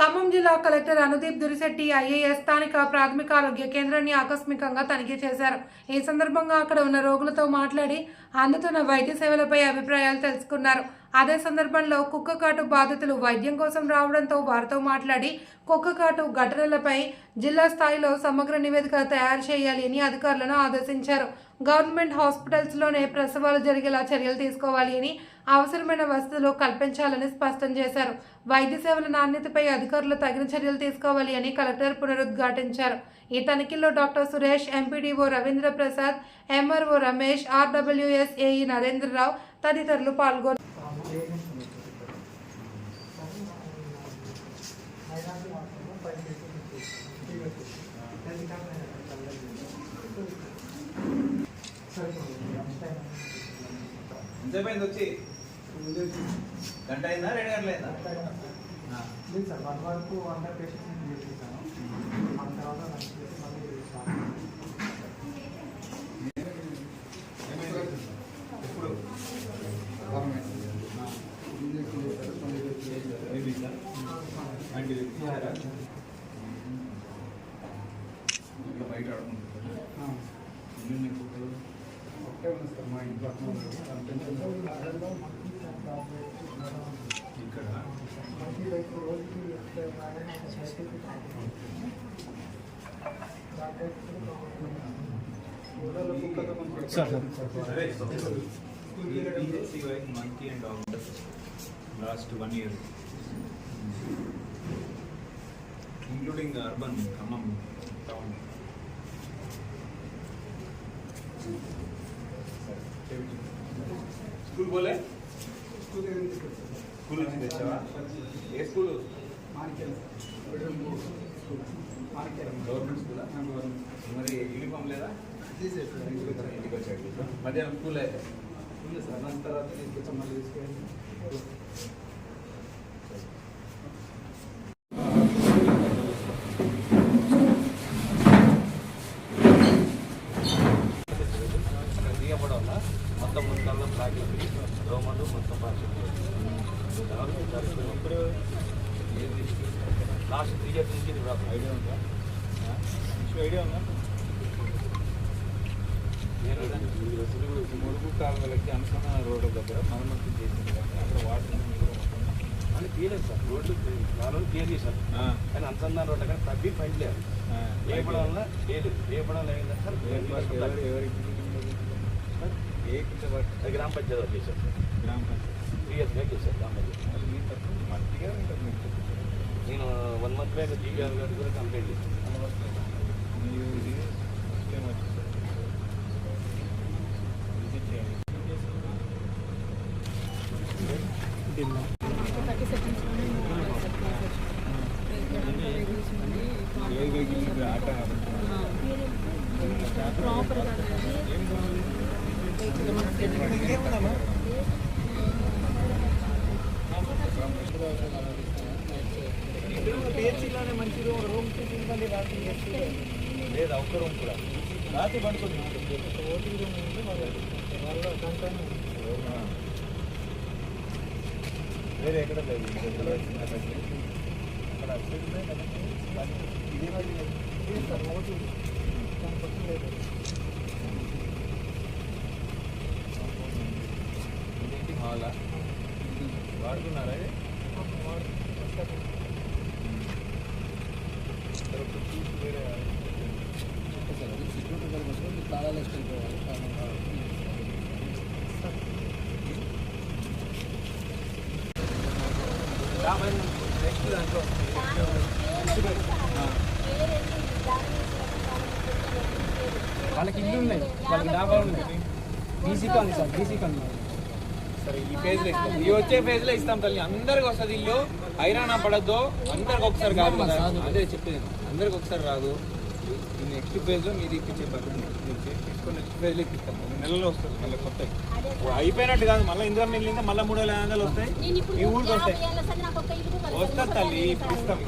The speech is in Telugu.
ఖమ్మం జిల్లా కలెక్టర్ అనుదీప్ దురిశెట్టి ఐఏఎస్ స్థానిక ప్రాథమిక ఆరోగ్య కేంద్రాన్ని ఆకస్మికంగా తనిఖీ చేశారు. ఈ సందర్భంగా అక్కడ ఉన్న రోగులతో మాట్లాడి అందుతున్న వైద్య సేవలపై అభిప్రాయాలు తెలుసుకున్నారు. అదే సందర్భంలో కుక్క కాటు బాధితులు వైద్యం కోసం రావడంతో వారితో మాట్లాడి కుక్క కాటు ఘటనలపై జిల్లా స్థాయిలో సమగ్ర నివేదిక తయారు చేయాలి అని అధికారులను ఆదేశించారు. గవర్నమెంట్ హాస్పిటల్స్లోనే ప్రసవాలు జరిగేలా చర్యలు తీసుకోవాలి అని అవసరమైన వసతులు కల్పించాలని స్పష్టం చేశారు. వైద్య సేవల నాణ్యతపై అధికారులు తగిన చర్యలు తీసుకోవాలి అని కలెక్టర్ పునరుద్ఘాటించారు. ఈ తనిఖీల్లో doctor Suresh MPDO Ravindra Prasad MRO Ramesh RWSAE Narendrarao తదితరులు పాల్గొన్నారు. ఎంతసేపు వచ్చి? గంట అయిందా రెండు గంటలు అయిందా ఆ. లేదు సార్ వన్ వరకు హండ్రెడ్ పేషెంట్స్ చేశాను మన తర్వాత? ఎప్పుడు? ఇంట్లో బయట కుక్కలు? ఒకటే ఉంది సార్ మా ఇంట్లో sir monkey and dog last one year, including the urban Khammam town. School बोले స్కూల్ నుంచి తెచ్చావా? ఏ స్కూల్? గవర్నమెంట్ స్కూలా? మరి యూనిఫామ్ లేదా? ఇంటికి వచ్చాడు మధ్యాహ్నం స్కూల్. అయితే ఉంది సార్. దాని తర్వాత తీసుకొచ్చాం మళ్ళీ తీసుకెళ్ళి అయిపోయి దోమలు మొత్తం ఇప్పుడు లాస్ట్ త్రీ ఇయర్స్ నుంచి ఐడియా ఉందా? ఐడియా ఉందా? మురుగు కాలువలకి అనుసంధాన రోడ్డు దగ్గర మరమ్మతు చేసింది అక్కడ వాటర్ అని తీయలేదు సార్. రోడ్లు నాలుగు క్లియర్ చేశారు కానీ అనుసంధానం రోడ్డు దగ్గర తగ్గి ఫైన్ లేదు వేయడం వల్ల లేదు. వేయడం లేదు సార్ ఎవరు ఎవరికి ఏ? అది గ్రామ పంచాయతీ చేశారు గ్రామ పంచాయతీ త్రీ ఇయర్స్ బ్యాక్ చేశారు గ్రామ పంచాయతీ నేను వన్ మంత్ బ్యాక్ జీవీఆర్ గారు కూడా కంప్లైంట్ చేశాను మీరు లేదా ఒక్క రూమ్ కూడా రాత్రి పడుకుంది ఓటీ రూమ్ ఉంది మరి వాళ్ళ వేరే ఎక్కడ లేదు ఇక్కడ చిన్న facility. అక్కడ facility కదా. ఇదే? మరి సార్ నెక్స్ట్ దాంట్లో వాళ్ళకి ఇల్లు ఉన్నాయి. వాళ్ళకి డాబా ఉన్నాయి BC colony sir BC colony. సరే ఈ ఫేజ్లో ఇస్తాం. ఈ వచ్చే ఫేజ్లో ఇస్తాం తల్లి. అందరికి వస్తుంది ఇల్లు. హైరాణ పడద్దు. అందరికి ఒకసారి కాదు కదా. అదే చెప్పేది అందరికి ఒకసారి రాదు. ఈ నెక్స్ట్ ఫేజ్లో మీరు ఇప్పించే తీసుకొని నెక్స్ట్ ఫేజ్లో ఇప్పిస్తాం. ఒక నెలలో వస్తుంది. మళ్ళీ కొత్త. అయిపోయినట్టు కాదు. మళ్ళీ ఇందిరా మిల్లిందా మళ్ళీ మూడు వేల ఐదు వందలు వస్తాయి. ఈ ఊరికి వస్తాయి. వస్తారు తల్లి. ఇప్పుడు ఇస్తాం.